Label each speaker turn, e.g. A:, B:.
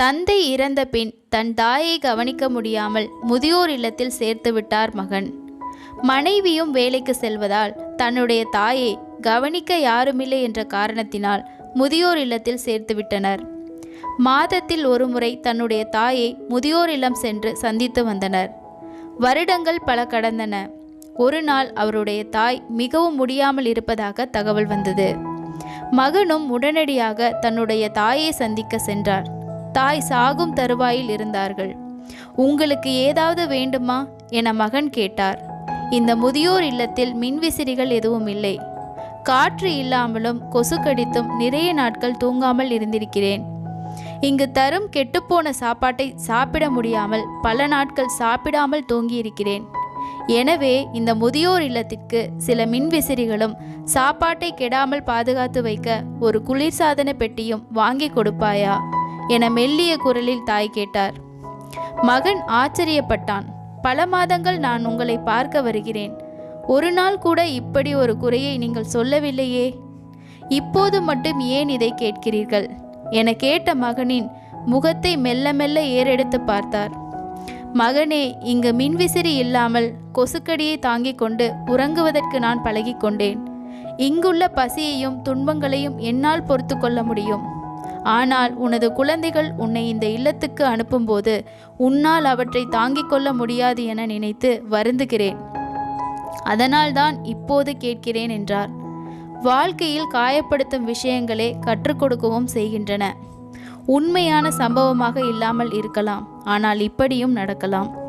A: தந்தை இறந்த பின் தன் தாயை கவனிக்க முடியாமல் முதியோர் இல்லத்தில் சேர்த்து விட்டார் மகன். மனைவியும் வேலைக்கு செல்வதால் தன்னுடைய தாயை கவனிக்க யாருமில்லை என்ற காரணத்தினால் முதியோர் இல்லத்தில் சேர்த்து விட்டனர். மாதத்தில் ஒருமுறை தன்னுடைய தாயை முதியோர் இல்லம் சென்று சந்தித்து வந்தனர். வருடங்கள் பல கடந்தன. ஒரு நாள் அவருடைய தாய் மிகவும் முடியாமல் இருப்பதாக தகவல் வந்தது. மகனும் உடனடியாக தன்னுடைய தாயை சந்திக்க சென்றார். தாய் சாகும் தருவாயில் இருந்தார்கள். உங்களுக்கு ஏதாவது வேண்டுமா? என மகன் கேட்டார். இந்த முதியோர் இல்லத்தில் மின்விசிறிகள் எதுவும் இல்லை. காற்று இல்லாமலும் கொசு கடித்தும் நிறைய நாட்கள் தூங்காமல் இருந்திருக்கிறேன். இங்கு தரும் கெட்டுப்போன சாப்பாட்டை சாப்பிட முடியாமல் பல நாட்கள் சாப்பிடாமல் தூங்கியிருக்கிறேன். எனவே இந்த முதியோர் இல்லத்திற்கு சில மின்விசிறிகளும் சாப்பாட்டை கெடாமல் பாதுகாத்து வைக்க ஒரு குளிர்சாதன பெட்டியும் வாங்கி கொடுப்பாயா? என மெல்லிய குரலில் தாய் கேட்டார். மகன் ஆச்சரியப்பட்டான். பல மாதங்கள் நான் உங்களை பார்க்க வருகிறேன். ஒரு நாள் கூட இப்படி ஒரு குறையை நீங்கள் சொல்லவில்லையே? இப்போது மட்டும் ஏன் இதை கேட்கிறீர்கள்? என கேட்ட மகனின் முகத்தை மெல்ல மெல்ல ஏறெடுத்து பார்த்தார். மகனே இங்கு மின்விசிறி இல்லாமல் கொசுக்கடியை தாங்கிக் கொண்டு உறங்குவதற்கு நான் பழகிக்கொண்டேன் இங்குள்ள பசியையும் துன்பங்களையும் என்னால் பொறுத்து கொள்ள முடியும். ஆனால் உனது குழந்தைகள் உன்னை இந்த இல்லத்துக்கு அனுப்பும்போது உன்னால் அவற்றை தாங்கிக் கொள்ள முடியாது என நினைத்து வருந்துகிறேன். அதனால்தான் இப்போது கேட்கிறேன் என்றார். வாழ்க்கையில் காயப்படுத்தும் விஷயங்களே கற்றுக் கொடுக்கவும் செய்கின்றன. உண்மையான சம்பவமாக இல்லாமல் இருக்கலாம். ஆனால் இப்படியும் நடக்கலாம்.